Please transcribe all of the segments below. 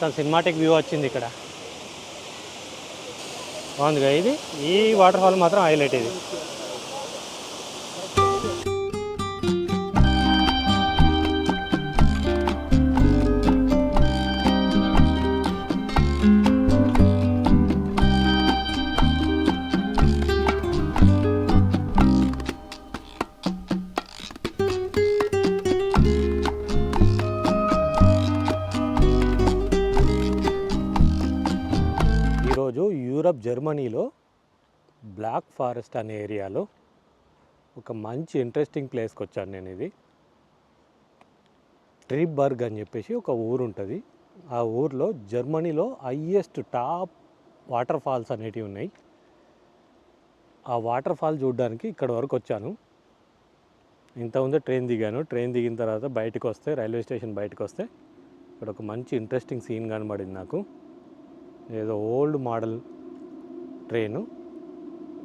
మొత్తం cinematic view వచ్చింది ఇక్కడ. బాగుందిగా ఇది? ఈ వాటర్ ఫాల్ మాత్రం హైలైట్ ఇది. జర్మనీలో బ్లాక్ ఫారెస్ట్ అనే ఏరియాలో ఒక మంచి ఇంట్రెస్టింగ్ ప్లేస్కి వచ్చాను నేను ఇది. ట్రిబర్గ్ అని చెప్పేసి ఒక ఊరు ఉంటుంది. ఆ ఊర్లో జర్మనీలో హయ్యెస్ట్ టాప్ వాటర్ ఫాల్స్ అనేటివి ఉన్నాయి. ఆ వాటర్ ఫాల్ చూడడానికి ఇక్కడ వరకు వచ్చాను. ఇంత ట్రైన్ దిగాను. ట్రైన్ దిగిన తర్వాత బయటకు వస్తే రైల్వే స్టేషన్ బయటకు వస్తే ఇక్కడ ఒక మంచి ఇంట్రెస్టింగ్ సీన్ కనబడింది నాకు. ఏదో ఓల్డ్ మోడల్ ట్రైను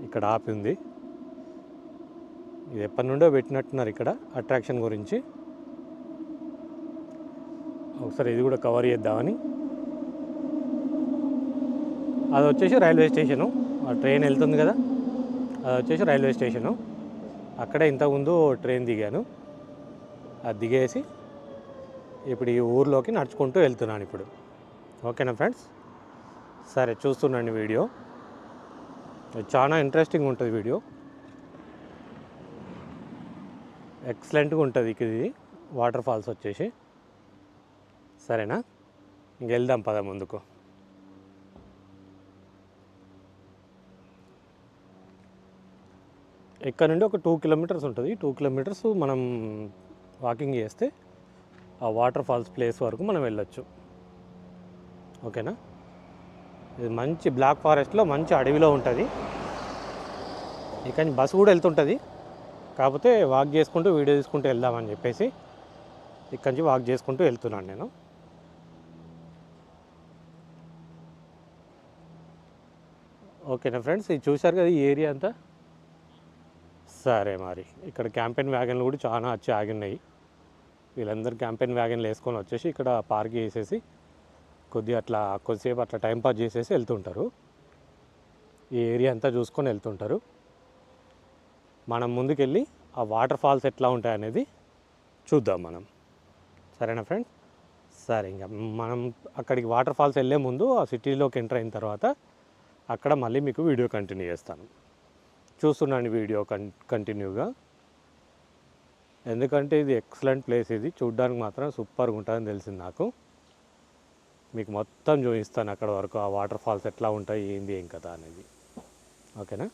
ఇక్కడ ఆపి ఉంది ఇది ఎప్పటి నుండో పెట్టినట్టున్నారు ఇక్కడ అట్రాక్షన్ గురించి. ఒకసారి ఇది కూడా కవర్ చేద్దామని. అది వచ్చేసి రైల్వే స్టేషను. ఆ ట్రైన్ వెళ్తుంది కదా. అది వచ్చేసి రైల్వే స్టేషను. అక్కడే ఇంతకుముందు ట్రైన్ దిగాను. అది దిగేసి ఇప్పుడు ఈ ఊర్లోకి నడుచుకుంటూ వెళ్తున్నాను ఇప్పుడు. ఓకేనా ఫ్రెండ్స్? సరే చూస్తున్నాను వీడియో. చాలా ఇంట్రెస్టింగ్ ఉంటుంది వీడియో ఎక్సలెంట్గా ఉంటుంది ఇది. వాటర్ ఫాల్స్ వచ్చేసి. సరేనా? ఇంకెళ్దాం పద ముందుకు. ఇక్కడ నుండి ఒక టూ కిలోమీటర్స్ ఉంటుంది. టూ కిలోమీటర్స్ మనం వాకింగ్ చేస్తే ఆ వాటర్ ఫాల్స్ ప్లేస్ వరకు మనం వెళ్ళొచ్చు. ఓకేనా ఇది మంచి బ్లాక్ ఫారెస్ట్లో మంచి అడవిలో ఉంటుంది. ఇక బస్సు కూడా వెళ్తుంటుంది. కాకపోతే వాక్ చేసుకుంటూ వీడియో తీసుకుంటూ వెళ్దామని చెప్పేసి ఇక్కడి నుంచి వాక్ చేసుకుంటూ వెళ్తున్నాను నేను. ఓకేనా ఫ్రెండ్స్ ఇది చూశారు కదా ఈ ఏరియా అంతా? సరే మరి. ఇక్కడ క్యాంపెయిన్ వ్యాగన్లు కూడా చాలా వచ్చి ఆగినాయి వీళ్ళందరూ క్యాంపెయిన్ వ్యాగన్లు వేసుకొని వచ్చేసి ఇక్కడ పార్క్ చేసేసి కొద్దిగా అట్లా కొద్దిసేపు అట్లా టైంపాస్ చేసేసి వెళ్తుంటారు. ఈ ఏరియా అంతా చూసుకొని వెళ్తుంటారు. మనం ముందుకెళ్ళి ఆ వాటర్ ఫాల్స్ ఎట్లా ఉంటాయి అనేది చూద్దాం మనం. సరేనా ఫ్రెండ్ సరే ఇంకా మనం అక్కడికి వాటర్ ఫాల్స్ వెళ్ళే ముందు ఆ సిటీలోకి ఎంటర్ అయిన తర్వాత అక్కడ మళ్ళీ మీకు వీడియో కంటిన్యూ చేస్తాను. చూస్తున్నాను వీడియో కన్ కంటిన్యూగా ఎందుకంటే ఇది ఎక్సలెంట్ ప్లేస్ ఇది. చూడ్డానికి మాత్రం సూపర్గా ఉంటుందని తెలిసింది నాకు. మీకు మొత్తం చూపిస్తాను అక్కడ వరకు ఆ వాటర్ ఫాల్స్ ఎట్లా ఉంటాయి ఏంది ఏం కదా అనేది. ఓకేనా?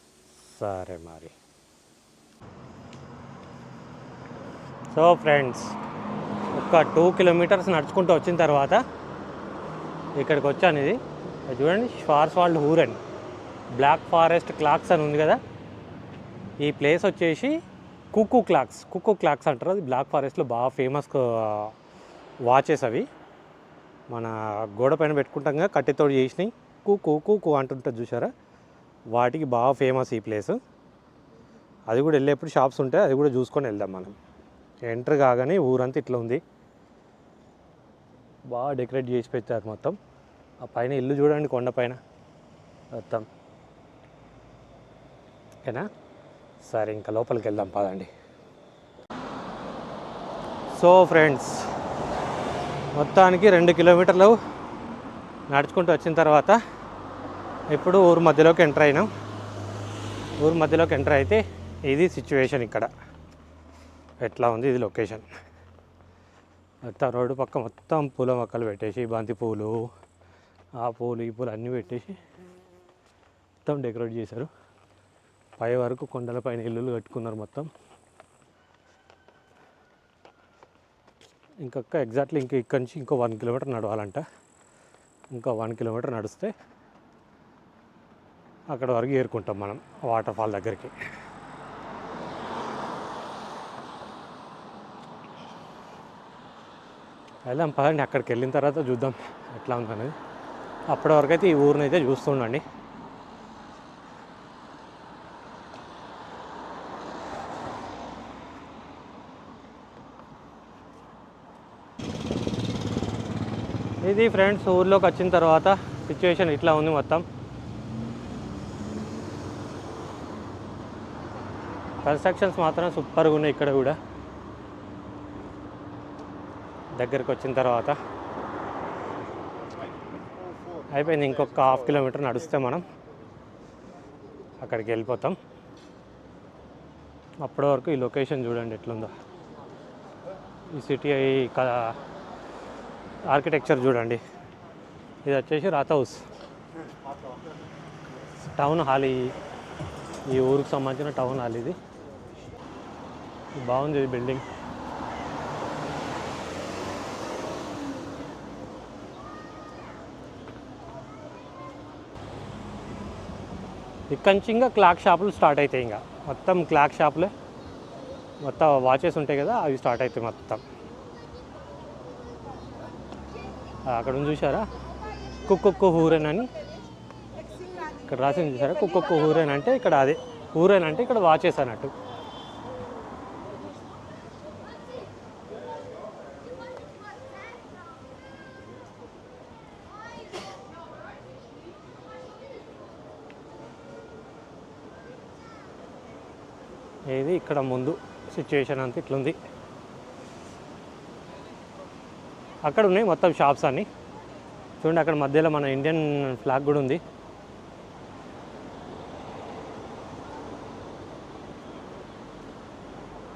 సరే మరి. సో ఫ్రెండ్స్ ఒక టూ కిలోమీటర్స్ నడుచుకుంటూ వచ్చిన తర్వాత ఇక్కడికి వచ్చాను ఇది. అది చూడండి షార్స్వాల్డ్ హూరన్ బ్లాక్ ఫారెస్ట్ క్లాక్స్ అని ఉంది కదా. ఈ ప్లేస్ వచ్చేసి కుక్కు క్లాక్స్. కుక్కు క్లాక్స్ అంటారు అది. బ్లాక్ ఫారెస్ట్లో బాగా ఫేమస్ వాచెస్ అవి. మన గోడ పైన పెట్టుకుంటాం కదా కట్టెతోడు చేసినాయి కూకు కూకు అంటుంటుంది చూసారా వాటికి బాగా ఫేమస్ ఈ ప్లేస్ అది కూడా వెళ్ళేప్పుడు షాప్స్ ఉంటాయి అది కూడా చూసుకొని వెళ్దాం మనం. ఎంటర్ కాగానే ఊరంతా ఇట్లా ఉంది. బాగా డెకరేట్ చేసి పెట్టారు మొత్తం. ఆ పైన ఇల్లు చూడండి కొండ పైన. మొత్తం. ఓకేనా? సరే ఇంకా లోపలికి వెళ్దాం పదండి. సో ఫ్రెండ్స్ మొత్తానికి రెండు కిలోమీటర్లు నడుచుకుంటూ వచ్చిన తర్వాత ఇప్పుడు ఊరు మధ్యలోకి ఎంటర్ అయినాం. ఊరు మధ్యలోకి ఎంటర్ అయితే ఇది సిచ్యువేషన్ ఇక్కడ. ఎట్లా ఉంది ఇది లొకేషన్ మొత్తం రోడ్డు పక్క మొత్తం పూల మొక్కలు పెట్టేసి బంతి పూలు ఆ పూలు ఈ పూలు అన్నీ పెట్టేసి మొత్తం డెకరేట్ చేశారు. పై వరకు కొండలపైన ఇల్లులు కట్టుకున్నారు మొత్తం. ఇంకొక ఎగ్జాక్ట్లీ ఇంక ఇక్కడి నుంచి ఇంకో వన్ కిలోమీటర్ నడవాలంట. ఇంకా వన్ కిలోమీటర్ నడిస్తే అక్కడ వరకు ఏరుకుంటాం మనం వాటర్ ఫాల్ దగ్గరికి. వెళ్దాం పదండి అక్కడికి వెళ్ళిన తర్వాత చూద్దాం ఎట్లా ఉందనేది. అప్పటి వరకు అయితే ఈ ఊరిని అయితే చూస్తుండండి ఇది ఫ్రెండ్స్ ఊర్లోకి వచ్చిన తర్వాత సిచ్యువేషన్ ఇట్లా ఉంది మొత్తం. కన్స్ట్రక్షన్స్ మాత్రం సూపర్గా ఉన్నాయి ఇక్కడ కూడా. దగ్గరికి వచ్చిన తర్వాత. అయిపోయింది ఇంకొక హాఫ్ కిలోమీటర్ నడిస్తే మనం. అక్కడికి వెళ్ళిపోతాం. అప్పటి వరకు ఈ లొకేషన్ చూడండి ఎట్లుందో. ఈ సిటీ ఆర్కిటెక్చర్ చూడండి. ఇది వచ్చేసి రాత్ హౌస్. టౌన్ హాల్ ఈ ఈ ఊరికి సంబంధించిన టౌన్ హాల్ ఇది. బాగుంది ఇది బిల్డింగ్. ఇక్కడి నుంచి ఇంకా క్లాక్ షాపులు స్టార్ట్ అవుతాయి ఇంకా. మొత్తం క్లాక్ షాపులే. మొత్తం వాచెస్ ఉంటాయి కదా అవి స్టార్ట్ అవుతాయి మొత్తం ఆ, అక్కడ ఉంది చూసారా కుక్కొక్క హూరెన్ అని. ఇక్కడ రాసింది చూసారా కుక్కొక్క హూరెన్ అంటే ఇక్కడ అదే. హూరెన్ అంటే ఇక్కడ వాచెస్ అన్నట్టు ఏది? ఇక్కడ ముందు సిచ్యువేషన్ అంతా ఇట్లుంది. అక్కడ ఉన్నాయి మొత్తం షాప్స్ అన్నీ. చూడండి అక్కడ మధ్యలో మన ఇండియన్ ఫ్లాగ్ కూడా ఉంది.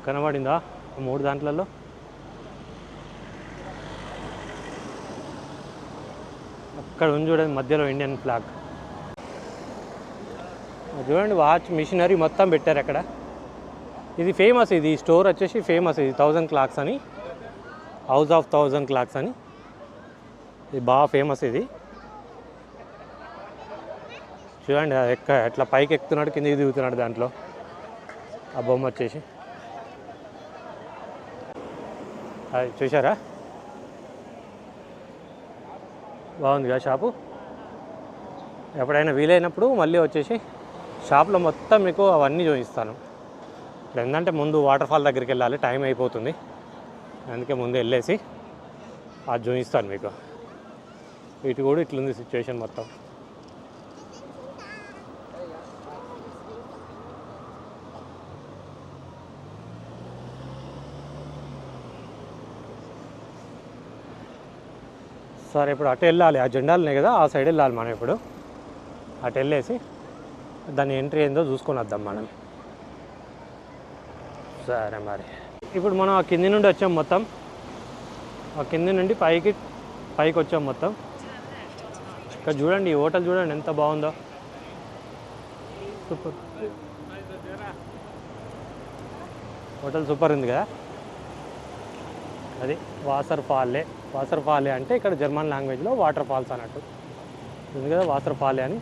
కనబడిందా? మూడు దాంట్లలో. అక్కడ ఉంది చూడండి మధ్యలో ఇండియన్ ఫ్లాగ్ అది చూడండి వాచ్ మిషనరీ మొత్తం పెట్టారు అక్కడ. ఇది ఫేమస్ ఇది స్టోర్ వచ్చేసి ఫేమస్ ఇది థౌజండ్ క్లాక్స్ అని. హౌస్ ఆఫ్ థౌజండ్ క్లాక్స్ అని. ఇది బాగా ఫేమస్ ఇది. చూడండి అది ఎక్క ఎట్లా పైకి ఎక్కుతున్నాడు కిందకి దిగుతున్నాడు దాంట్లో. ఆ బొమ్మ వచ్చేసి. అది చూసారా బాగుంది కదా షాపు? ఎప్పుడైనా వీలైనప్పుడు మళ్ళీ వచ్చేసి షాప్లో మొత్తం మీకు అవన్నీ చూపిస్తాను. ఇప్పుడు ఏంటంటే ముందు వాటర్ ఫాల్ దగ్గరికి వెళ్ళాలి టైం అయిపోతుంది. అందుకే ముందు వెళ్ళేసి అది చూపిస్తాను మీకు. ఇటు కూడా ఇట్లుంది సిచ్యువేషన్ మొత్తం. సరే ఇప్పుడు అటు వెళ్ళాలి. ఆ జెండాలనే కదా ఆ సైడ్ వెళ్ళాలి మనం ఇప్పుడు. అటు వెళ్ళేసి దాని ఎంట్రీ ఏందో చూసుకొని వద్దాం మనం. సరే మరి. ఇప్పుడు మనం ఆ కింది నుండి వచ్చాం మొత్తం. ఆ కింది నుండి పైకి పైకి వచ్చాం మొత్తం. ఇక్కడ చూడండి ఈ హోటల్ చూడండి ఎంత బాగుందో. సూపర్. హోటల్ సూపర్ ఉంది కదా? అది వాసర్ ఫాల్లే వాసర్ ఫాలే అంటే ఇక్కడ జర్మన్ లాంగ్వేజ్లో వాటర్ ఫాల్స్ అన్నట్టు. ఉంది కదా వాసర్ ఫాలే అని?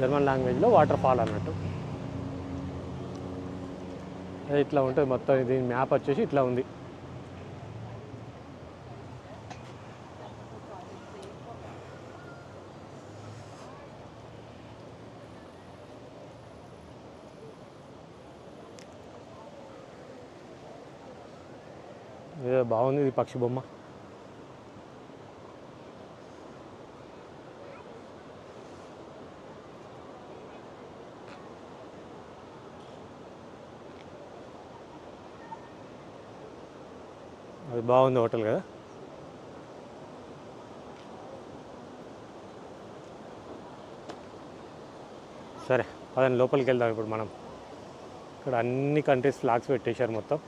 జర్మన్ లాంగ్వేజ్లో వాటర్ ఫాల్ అన్నట్టు. ఇట్లా ఉంటుంది మొత్తం ఇది మ్యాప్ వచ్చేసి ఇట్లా ఉంది. ఏదో బాగుంది ఇది పక్షి బొమ్మ. బాగుంది హోటల్ కదా? సరే అదని లోపలికి వెళ్దాం ఇప్పుడు మనం. ఇక్కడ అన్ని కంట్రీస్ ఫ్లాగ్స్ పెట్టేశారు మొత్తం.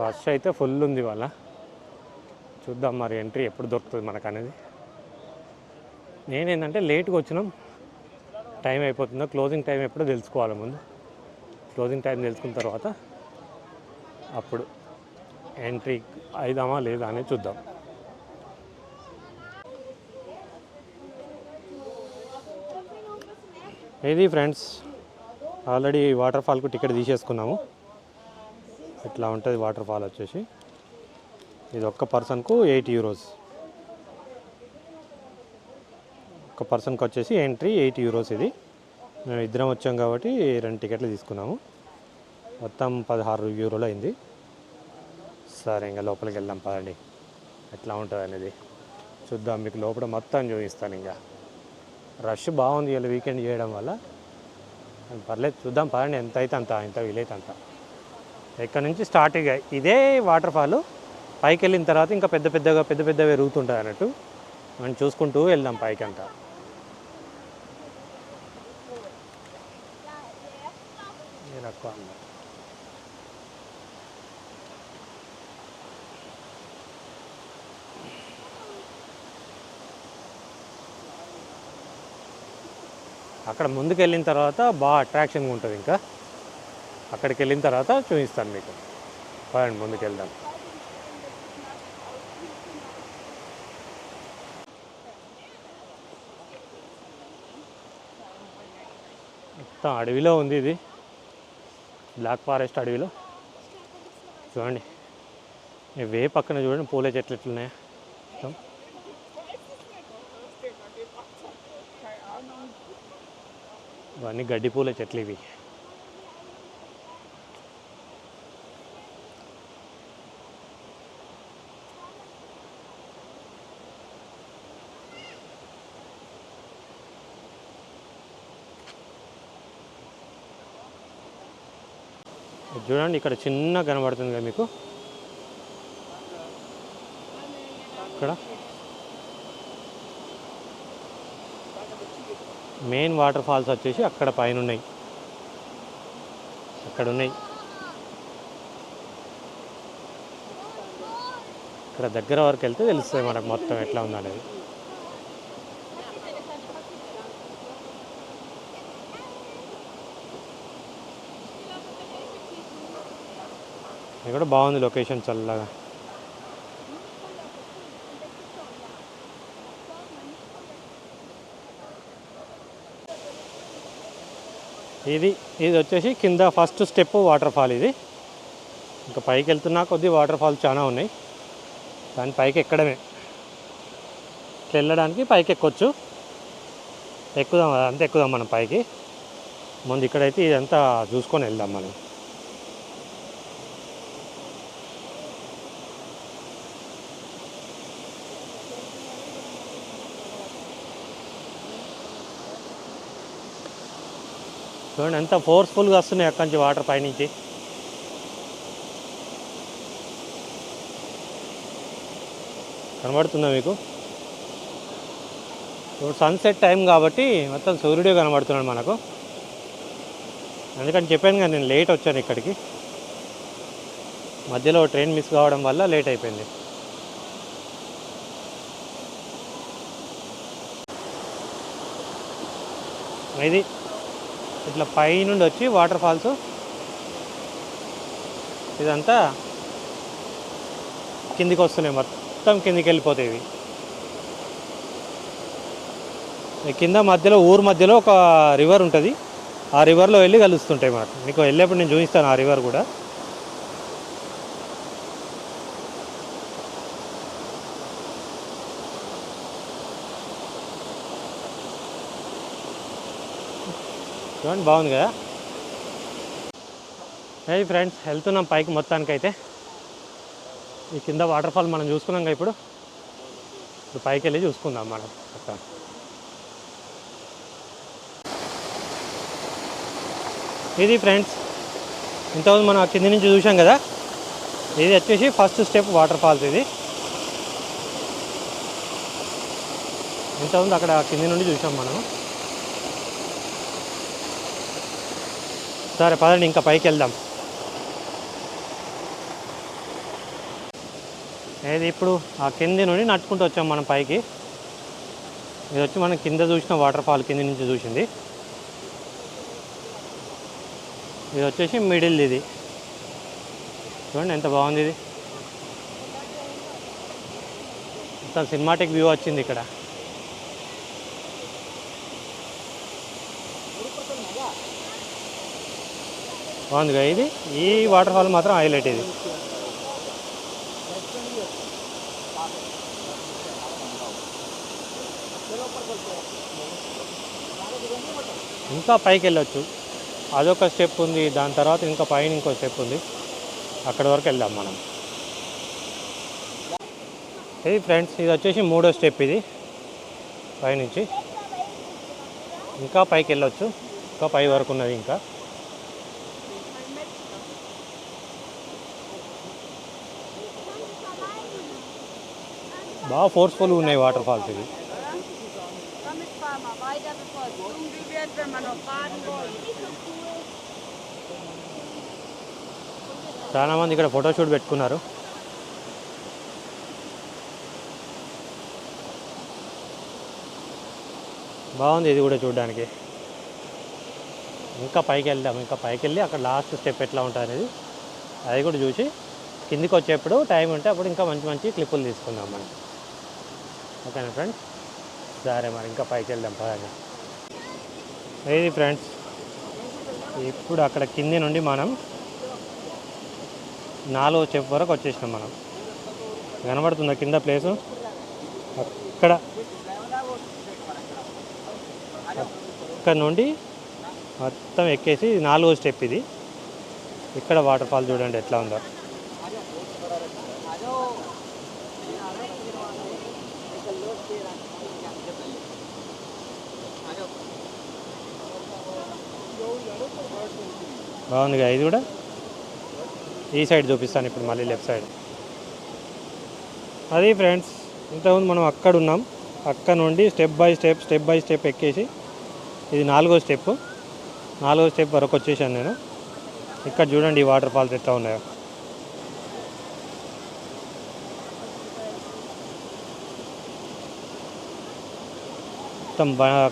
రష్ అయితే ఫుల్ ఉంది వాళ్ళ చూద్దాం మరి ఎంట్రీ ఎప్పుడు దొరుకుతుంది మనకు అనేది. నేనేంటంటే లేట్గా వచ్చినాం. టైం అయిపోతుందో? క్లోజింగ్ టైం ఎప్పుడో తెలుసుకోవాలి ముందు. క్లోజింగ్ టైం తెలుసుకున్న తర్వాత అప్పుడు ఎంట్రీ అయిదామా లేదా అనేది చూద్దాం. ఏది ఫ్రెండ్స్? ఆల్రెడీ వాటర్ ఫాల్కు టికెట్ తీసేసుకున్నాము. ఇట్లా ఉంటుంది వాటర్ ఫాల్ వచ్చేసి. ఇది ఒక్క పర్సన్కు ఎయిట్ యూరోస్. ఒక పర్సన్కి వచ్చేసి ఎంట్రీ ఎయిట్ యూరోస్ ఇది. మేము ఇద్దరం వచ్చాం కాబట్టి రెండు టికెట్లు తీసుకున్నాము. మొత్తం పదహారు యూరోలు అయింది. సరే ఇంకా లోపలికి వెళ్దాం పదండి. ఎట్లా ఉంటుంది అనేది చూద్దాం. మీకు లోపల మొత్తం చూపిస్తాను ఇంకా రష్ బాగుంది ఇలా వీకెండ్ చేయడం వల్ల. పర్లేదు చూద్దాం పదండి. ఎంత అయితే అంత ఎంత వీలైతే అంత. ఇక్కడ నుంచి స్టార్ట్ ఇక ఇదే వాటర్ ఫాల్ పైకి వెళ్ళిన తర్వాత ఇంకా పెద్ద పెద్దగా పెద్ద పెద్దవి ఎరుగుతుంటుంది అన్నట్టు. మనం చూసుకుంటూ వెళ్దాం పైకి అంతా ఇది ఎక్కువ అక్కడ ముందుకు వెళ్ళిన తర్వాత బాగా అట్రాక్షన్గా ఉంటుంది ఇంకా. అక్కడికి వెళ్ళిన తర్వాత చూపిస్తాను మీకు. పదండి ముందుకు వెళ్దాం మొత్తం అడవిలో ఉంది ఇది. బ్లాక్ ఫారెస్ట్ అడవిలో. చూడండి. ఈ వే పక్కన చూడండి పూల చెట్లు ఎట్లున్నాయా. ఇవన్నీ గడ్డి పూల చెట్లు ఇవి. చూడండి ఇక్కడ చిన్న కనబడుతుంది కదా మీకు. ఇక్కడ. మెయిన్ వాటర్ ఫాల్స్ వచ్చేసి అక్కడ పైన ఉన్నాయి అక్కడ ఉన్నాయి ఇక్కడ దగ్గర వరకు వెళ్తే తెలుస్తుంది మనకు మొత్తం ఎట్లా ఉందనేది. ఇది కూడా బాగుంది లొకేషన్ చల్లగా. ఇది ఇది వచ్చేసి కింద ఫస్ట్ స్టెప్ వాటర్ ఫాల్ ఇది. ఇంకా పైకి వెళ్తున్నా కొద్ది వాటర్ ఫాల్ చాలా ఉన్నాయి. దాని పైకి ఎక్కడమే. ఇట్లా వెళ్ళడానికి పైకి ఎక్కొచ్చు. ఎక్కుదాం అంతా ఎక్కుదాం మనం పైకి. ముందు ఇక్కడైతే ఇదంతా చూసుకొని వెళ్దాం మనం. చూడండి ఎంత ఫోర్స్ఫుల్గా వస్తున్నాయి అక్కడి నుంచి వాటర్ పైనుంచి. కనబడుతుందా మీకు? ఇప్పుడు సన్సెట్ టైం కాబట్టి మొత్తం సూర్యుడే కనబడుతున్నాడు మనకు. అందుకని చెప్పాను కదా నేను లేట్ వచ్చాను ఇక్కడికి. మధ్యలో ట్రైన్ మిస్ కావడం వల్ల లేట్ అయిపోయింది. ఇది ఇట్లా పైనుండి వచ్చి వాటర్ ఫాల్స్. ఇదంతా కిందికి వస్తున్నాయి మొత్తం కిందికి వెళ్ళిపోతాయి ఇవి. కింద మధ్యలో ఊరు మధ్యలో ఒక రివర్ ఉంటుంది. ఆ రివర్లో వెళ్ళి కలుస్తుంటాయి మనకు మీకు వెళ్ళేప్పుడు నేను చూపిస్తాను ఆ రివర్ కూడా. చూడండి బాగుంది కదా? హే ఫ్రెండ్స్ వెళ్తున్నాం పైకి మొత్తానికైతే. ఈ కింద వాటర్ ఫాల్ మనం చూసుకున్నాం కదా ఇప్పుడు. ఇప్పుడు పైకి వెళ్ళి చూసుకుందాం మనం. మొత్తం ఇది ఫ్రెండ్స్ ఇంతకుముందు మనం ఆ కింది నుంచి చూసాం కదా? ఇది వచ్చేసి ఫస్ట్ స్టెప్ వాటర్ ఫాల్స్ ఇది. ఇంతకుముందు అక్కడ కింది నుండి చూసాం మనం. సరే పదండి ఇంకా పైకి వెళ్దాం. ఏది ఇప్పుడు? ఆ కింది నుండి నడుచుకుంటూ వచ్చాం మనం పైకి. ఇది వచ్చి మనం కింద చూసిన వాటర్ ఫాల్ కింది నుంచి చూసింది. ఇది వచ్చేసి మిడిల్ ఇది. చూడండి ఎంత బాగుంది ఇది. మొత్తం సినిమాటిక్ వ్యూ వచ్చింది ఇక్కడ. బాగుంది ఇది ఈ వాటర్ ఫాల్ మాత్రం హైలైట్ ఇది. ఇంకా పైకి వెళ్ళొచ్చు. అదొక స్టెప్ ఉంది. దాని తర్వాత ఇంకా పైన ఇంకో స్టెప్ ఉంది. అక్కడి వరకు వెళ్దాం మనం. ఇది ఫ్రెండ్స్ ఇది వచ్చేసి మూడో స్టెప్ ఇది. పైనుంచి. ఇంకా పైకి వెళ్ళొచ్చు. ఇంకా పై వరకు ఉన్నది ఇంకా. బాగా ఫోర్స్ఫుల్గా ఉన్నాయి వాటర్ ఫాల్స్ ఇవి. Komm, చాలామంది ఇక్కడ ఫోటోషూట్ పెట్టుకున్నారు. బాగుంది ఇది కూడా చూడడానికి. ఇంకా పైకి వెళ్దాం ఇంకా పైకి వెళ్ళి అక్కడ లాస్ట్ స్టెప్ ఎట్లా ఉంటుంది అనేది అది కూడా చూసి కిందికి వచ్చేప్పుడు టైం ఉంటే అప్పుడు ఇంకా మంచి మంచి క్లిప్పులు తీసుకుందాం మనం. ఓకేనా ఫ్రెండ్స్? సరే మరి ఇంకా పైకి వెళ్దాం పదంగా ఇది ఫ్రెండ్స్? ఇప్పుడు అక్కడ కింది నుండి మనం నాలుగో స్టెప్ వరకు వచ్చేసినాం మనం. కనబడుతుందా కింద ప్లేసు? అక్కడ. అక్కడ నుండి మొత్తం ఎక్కేసి నాలుగో స్టెప్ ఇది. ఇక్కడ వాటర్ ఫాల్ చూడండి ఎట్లా ఉందో. బాగుందిగా ఇది కూడా. ఈ సైడ్ చూపిస్తాను ఇప్పుడు మళ్ళీ లెఫ్ట్ సైడ్ అది ఫ్రెండ్స్ ఇంతకుముందు మనం అక్కడ ఉన్నాం. అక్కడ నుండి step by step step by step ఎక్కేసి ఇది నాలుగో స్టెప్ నాలుగో స్టెప్ వరకు వచ్చేసాను నేను. ఇక్కడ చూడండి ఈ వాటర్ ఫాల్స్ ఎట్లా ఉన్నాయో. మొత్తం బ-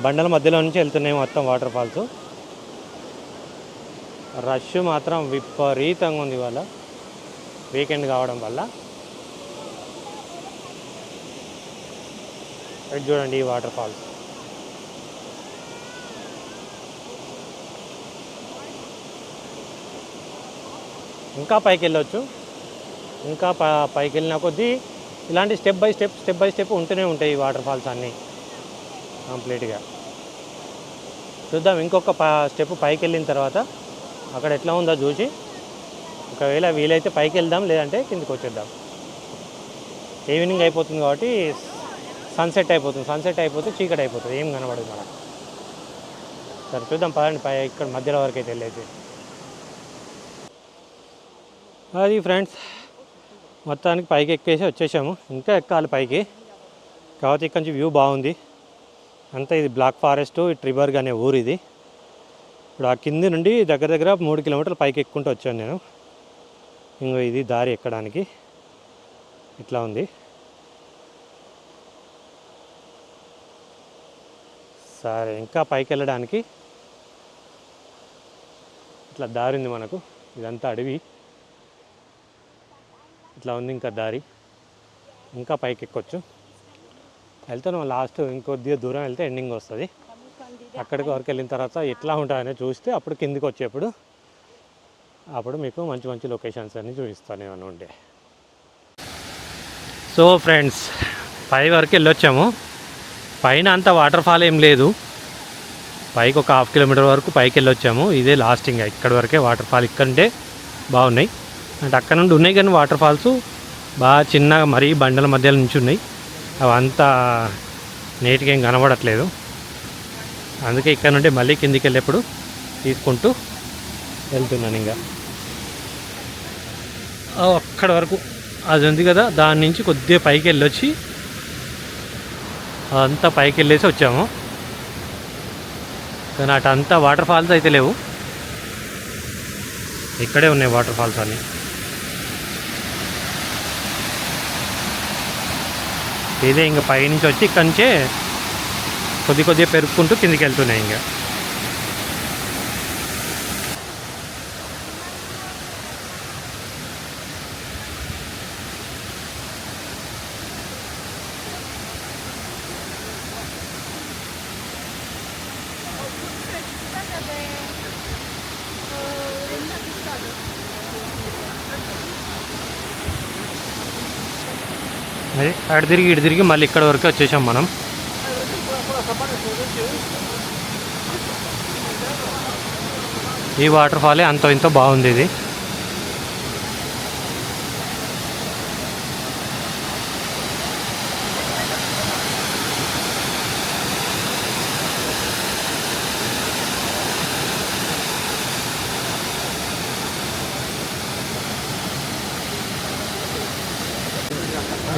బండల మధ్యలో నుంచి వెళ్తున్నాయి మొత్తం వాటర్ ఫాల్స్ రష్ మాత్రం విపరీతంగా ఉంది ఇవాళ. వీకెండ్ కావడం వల్ల. చూడండి ఈ వాటర్ ఫాల్స్. ఇంకా పైకి వెళ్ళొచ్చు. ఇంకా పైకి వెళ్ళిన కొద్దీ ఇలాంటి step by step step by step ఉంటూనే ఉంటాయి ఈ వాటర్ ఫాల్స్ అన్నీ. కంప్లీట్గా. చూద్దాం ఇంకొక ప స్టెప్ పైకి వెళ్ళిన తర్వాత అక్కడ ఎట్లా ఉందో చూసి ఒకవేళ వీలైతే పైకి వెళ్దాం లేదంటే కిందికి వచ్చేద్దాం. ఈవినింగ్ అయిపోతుంది కాబట్టి సన్సెట్ అయిపోతుంది సన్సెట్ అయిపోతే చీకటి అయిపోతుంది ఏం కనబడదు మనకు. సరే చూద్దాం పదండి పై ఇక్కడ మధ్యలో వరకు అయితే వెళ్ళేసి. అది ఫ్రెండ్స్ మొత్తానికి పైకి ఎక్కేసి వచ్చేసాము. ఇంకా ఎక్కాలి పైకి. కాబట్టి ఇక్కడ నుంచి వ్యూ బాగుంది. అంతా ఇది బ్లాక్ ఫారెస్ట్ ట్రిబర్గ్ అనే ఊరు ఇది. ఇప్పుడు ఆ కింది నుండి దగ్గర దగ్గర మూడు కిలోమీటర్లు పైకి ఎక్కుంటూ వచ్చాను నేను. ఇంకో ఇది దారి ఎక్కడానికి. ఇట్లా ఉంది. సరే ఇంకా పైకి వెళ్ళడానికి ఇట్లా దారి ఉంది మనకు. ఇదంతా అడవి. ఇట్లా ఉంది ఇంకా దారి. ఇంకా పైకి ఎక్కొచ్చు. వెళ్తాను లాస్ట్ ఇంకొద్దిగా దూరం వెళ్తే ఎండింగ్ వస్తుంది. అక్కడికి వరకు వెళ్ళిన తర్వాత ఎట్లా ఉంటాయని చూస్తే అప్పుడు కిందికి వచ్చేప్పుడు అప్పుడు మీకు మంచి మంచి లొకేషన్స్ అన్ని చూపిస్తాను ఏమైనా ఉంటే. సో ఫ్రెండ్స్ పై వరకు వెళ్ళొచ్చాము. పైన అంత వాటర్ ఫాల్ ఏం లేదు. పైకి ఒక హాఫ్ కిలోమీటర్ వరకు పైకి వెళ్ళొచ్చాము. ఇదే లాస్ట్ ఇంకా ఇక్కడ వరకే వాటర్ ఫాల్ ఇక్కడంటే బాగున్నాయి. అంటే అక్కడ నుండి ఉన్నాయి కానీ వాటర్ ఫాల్స్ బాగా చిన్నగా మరీ బండల మధ్యలో నుంచి ఉన్నాయి. అవంతా నీట్గా ఏం కనబడట్లేదు. అందుకే ఇక్కడ నుండి మళ్ళీ కిందికి వెళ్ళేప్పుడు తీసుకుంటూ వెళ్తున్నాను ఇంకా. అక్కడ వరకు అది ఉంది కదా దాని నుంచి కొద్దిగా పైకి వెళ్ళొచ్చి అంతా పైకి వెళ్ళేసి వచ్చాము. కానీ అటంతా వాటర్ ఫాల్స్ అయితే లేవు. ఇక్కడే ఉన్నాయి వాటర్ ఫాల్స్ అన్నీ. ఇదే ఇంకా పైనుంచి వచ్చి ఇక్కడి నుంచే కొద్ది కొద్దిగా పెరుక్కుంటూ కిందికి వెళ్తున్నాయి ఇంకా. అది అటు తిరిగి ఇటు తిరిగి మళ్ళీ ఇక్కడ వరకు వచ్చేసాం మనం. ఈ వాటర్ ఫాలే అంత ఇంత బాగుంది ఇది.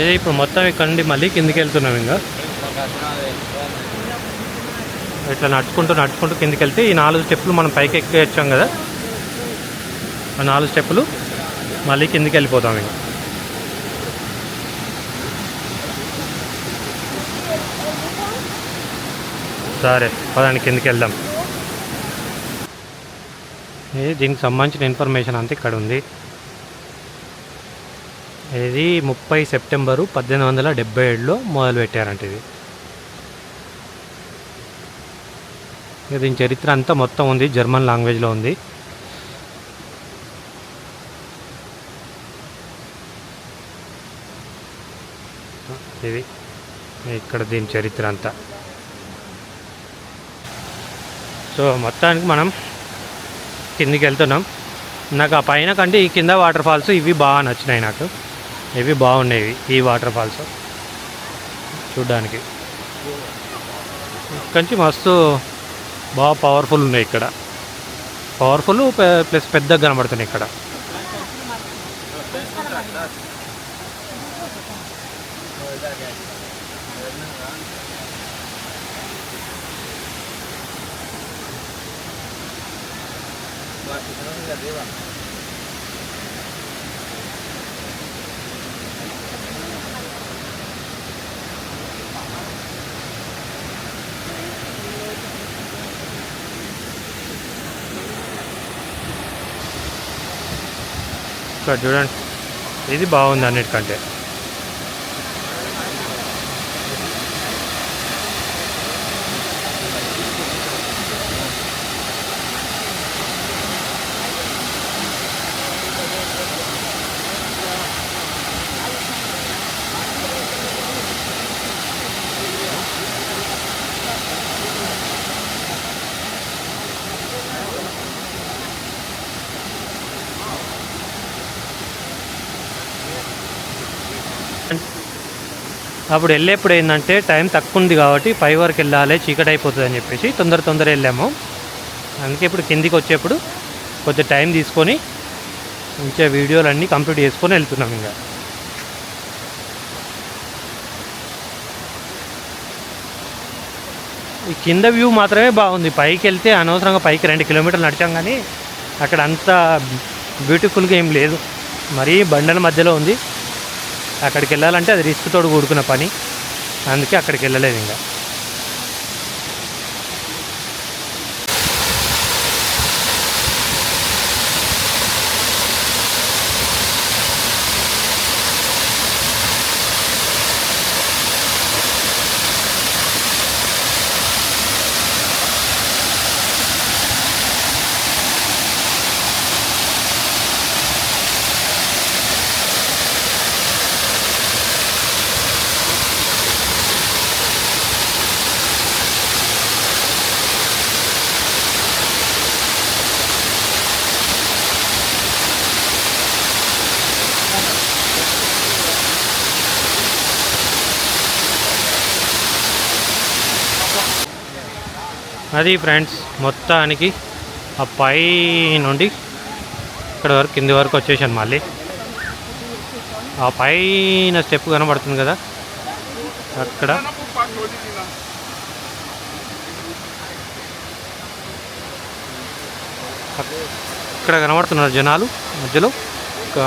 ఇది ఇప్పుడు మొత్తం ఇక్కడ నుండి మళ్ళీ కిందికి వెళ్తున్నాం ఇంకా. ఇట్లా నడుచుకుంటూ నడుచుకుంటూ కిందికి వెళ్తే ఈ నాలుగు స్టెప్పులు మనం పైకి ఎక్కి వచ్చాం కదా? ఆ నాలుగు స్టెప్పులు మళ్ళీ కిందికి వెళ్ళిపోతాం ఇక. సరే పదండి కిందికి వెళ్దాం ఇది దీనికి సంబంధించిన ఇన్ఫర్మేషన్ అంతా ఇక్కడ ఉంది. ఇది ముప్పై సెప్టెంబరు పద్దెనిమిది వందల డెబ్బై ఏడులో మొదలుపెట్టారంట ఇది. దీని చరిత్ర అంతా మొత్తం ఉంది జర్మన్ లాంగ్వేజ్లో ఉంది. ఇది ఇక్కడ దీని చరిత్ర అంతా. సో మొత్తానికి మనం కిందికి వెళ్తున్నాం. నాకు ఆ పైన కంటే ఈ కింద వాటర్ ఫాల్స్ ఇవి బాగా నచ్చినాయి నాకు. ఇవి బాగున్నాయి ఈ వాటర్ ఫాల్స్ చూడ్డానికి నుంచి మస్తు బాగా పవర్ఫుల్ ఉన్నాయి ఇక్కడ. పవర్ఫుల్ ప్లస్ పెద్దగా కనబడుతున్నాయి ఇక్కడ. ఇక్కడ చూడండి. ఇది బాగుంది అన్నిటికంటే. అప్పుడు వెళ్ళేప్పుడు ఏంటంటే టైం తక్కువ ఉంది కాబట్టి ఫైవ్ వరకు వెళ్ళాలి చీకటి అయిపోతుంది అని చెప్పేసి తొందర తొందర వెళ్ళాము. అందుకే ఇప్పుడు కిందికి వచ్చేప్పుడు కొద్దిగా టైం తీసుకొని ఇంకా వీడియోలు అన్నీ కంప్లీట్ చేసుకొని వెళ్తున్నాం ఇంకా ఈ కింద వ్యూ మాత్రమే బాగుంది. పైకి వెళ్తే అనవసరంగా పైకి రెండు కిలోమీటర్లు నడిచాం కానీ అక్కడ అంత బ్యూటిఫుల్గా ఏం లేదు. మరీ బండల మధ్యలో ఉంది. అక్కడికి వెళ్ళాలంటే అది రిస్క్ తోడు కూడుకున్న పని. అందుకే అక్కడికి వెళ్ళలేదు ఇంకా. అది ఫ్రెండ్స్ మొత్తానికి ఆ పై నుండి ఇక్కడ వరకు కింది వరకు వచ్చేసాను మళ్ళీ. ఆ పైన స్టెప్ కనబడుతుంది కదా? అక్కడ. ఇక్కడ కనబడుతున్నారు జనాలు మధ్యలో. ఒక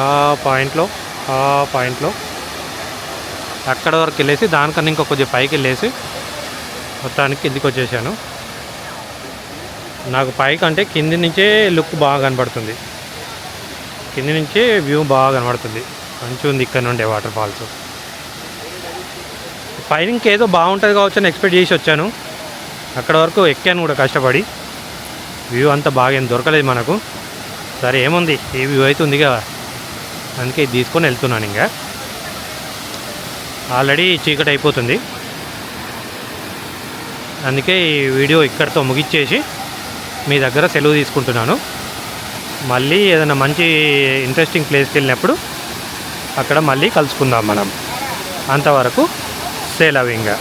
పాయింట్లో ఆ పాయింట్లో. అక్కడ వరకు వెళ్ళేసి దానికన్నా ఇంకొక కొద్దిగా పైకి వెళ్ళేసి మొత్తానికి కిందికి వచ్చేసాను. నాకు పైకి అంటే కింది నుంచే లుక్ బాగా కనబడుతుంది. కింది నుంచే వ్యూ బాగా కనబడుతుంది. మంచిగా ఉంది ఇక్కడ నుండే వాటర్ ఫాల్స్. పైన ఇంకేదో బాగుంటుంది కావచ్చు అని ఎక్స్పెక్ట్ చేసి వచ్చాను. అక్కడ వరకు ఎక్కాను కూడా కష్టపడి. వ్యూ అంతా బాగా ఏం దొరకలేదు మనకు. సరే ఏముంది? ఏ వ్యూ అయితే ఉంది కదా. అందుకే ఇది తీసుకొని వెళ్తున్నాను ఇంకా. ఆల్రెడీ చీకటి అయిపోతుంది. అందుకే ఈ వీడియో ఇక్కడితో ముగిచ్చేసి మీ దగ్గర సెలవు తీసుకుంటున్నాను. మళ్ళీ ఏదైనా మంచి ఇంట్రెస్టింగ్ ప్లేస్కి వెళ్ళినప్పుడు అక్కడ మళ్ళీ కలుసుకుందాం మనం. అంతవరకు సెలవింగా